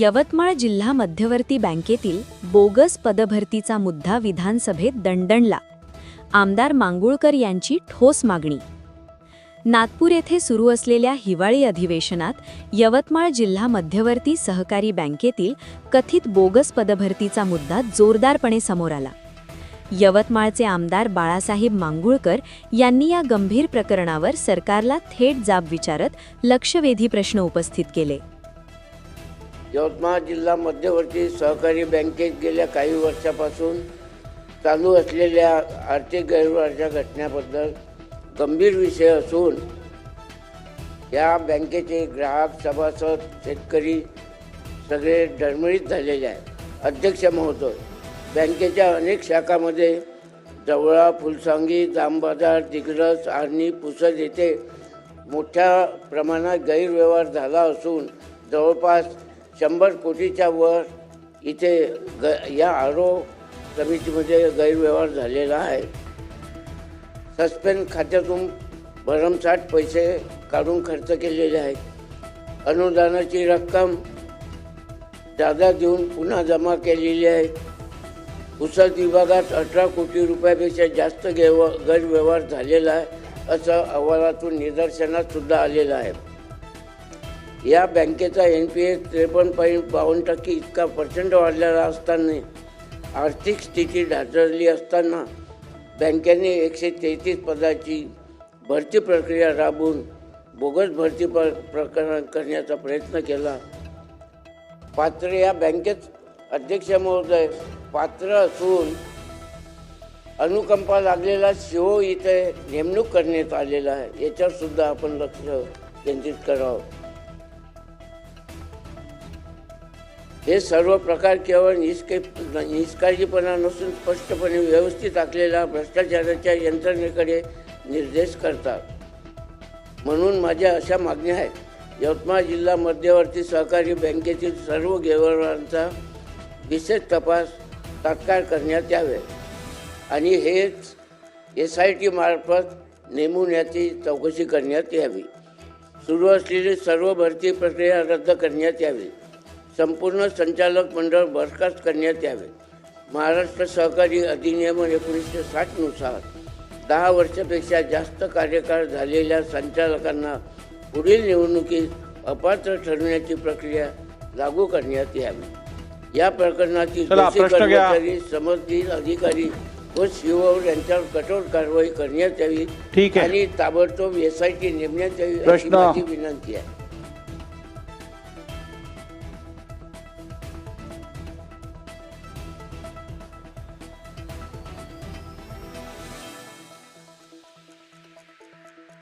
यवतमाळ जिल्हा मध्यवर्ती बँकेतील बोगस पदभरतीचा मुद्दा विधानसभेत दणदणला. आमदार मांगुळकर यांची ठोस मागणी. नागपूर येथे सुरू असलेल्या हिवाळी अधिवेशनात यवतमाळ जिल्हा मध्यवर्ती सहकारी बँकेतील कथित बोगस पदभरतीचा मुद्दा जोरदारपणे समोर आला. यवतमाळचे आमदार बाळासाहेब मांगुळकर यांनी या गंभीर प्रकरणावर सरकारला थेट जाब विचारत लक्षवेधी प्रश्न उपस्थित केले. यवतमाळ जिल्हा मध्यवर्ती सहकारी बँकेत गेल्या काही वर्षापासून चालू असलेल्या आर्थिक गैरव्यवहाराच्या घटनेबद्दल गंभीर विषय असून या बँकेचे ग्राहक सभासद शेतकरी सगळे डळमळीत झालेले आहेत. अध्यक्ष महोदय बँकेच्या अनेक शाखामध्ये जवळा फुलसांगी जामबाजार दिग्रस आर्णी पुसद येथे मोठ्या प्रमाणात गैरव्यवहार झाला असून जवळपास शंभर कोटीच्या वर इथे ग या आरो समितीमध्ये गैरव्यवहार झालेला आहे. सस्पेंड खात्यातून भरमसाठ पैसे काढून खर्च केलेले आहेत. अनुदानाची रक्कम जादा देऊन पुन्हा जमा केलेली आहे. पुसद विभागात अठरा कोटी रुपयापेक्षा जास्त गेव गैरव्यवहार झालेला आहे असं अहवालातून निदर्शनात सुद्धा आलेलं आहे. या बँकेचा एन पी ए त्रेपन्न पॉईंट बावन्न टक्के इतका पर्सेंट वाढलेला असताना आर्थिक स्थिती ढासळली असताना बँकेने एकशे तेहतीस पदाची भरती प्रक्रिया राबवून बोगस भरती प्र प्रकरण करण्याचा प्रयत्न केला. पात्र या बँकेत अध्यक्ष महोदय पात्र असून अनुकंपा लागलेला शिओ इथे नेमणूक करण्यात आलेला आहे. याच्यावर सुद्धा आपण लक्ष केंद्रित करावं. हे सर्व प्रकार केवळ निष्के निष्काळजीपणा नसून स्पष्टपणे व्यवस्थित आखलेल्या भ्रष्टाचाराच्या यंत्रणेकडे निर्देश करतात. म्हणून माझ्या अशा मागण्या आहेत. यवतमाळ जिल्हा मध्यवर्ती सहकारी बँकेतील सर्व व्यवहारांचा विशेष तपास तात्काळ करण्यात यावे आणि हेच एस आय टी मार्फत नेमून याची चौकशी करण्यात यावी. सुरू असलेली सर्व भरती प्रक्रिया रद्द करण्यात यावी. संपूर्ण संचालक मंडळ बरखास्त करण्यात यावे महाराष्ट्र सहकारी अधिनियम एकोणीसशे साठनुसार दहा वर्षापेक्षा जास्त कार्यकाळ झालेल्या संचालकांना पुढील निवडणुकीत अपात्र ठरवण्याची प्रक्रिया लागू करण्यात यावी या प्रकरणातील दोषी. कर्मचारी समजतील अधिकारी व सीओ यांच्यावर कठोर कारवाई करण्यात यावी. आणि ताबडतोब एस आय टी नेमण्यात यावी अशी. माझी विनंती आहे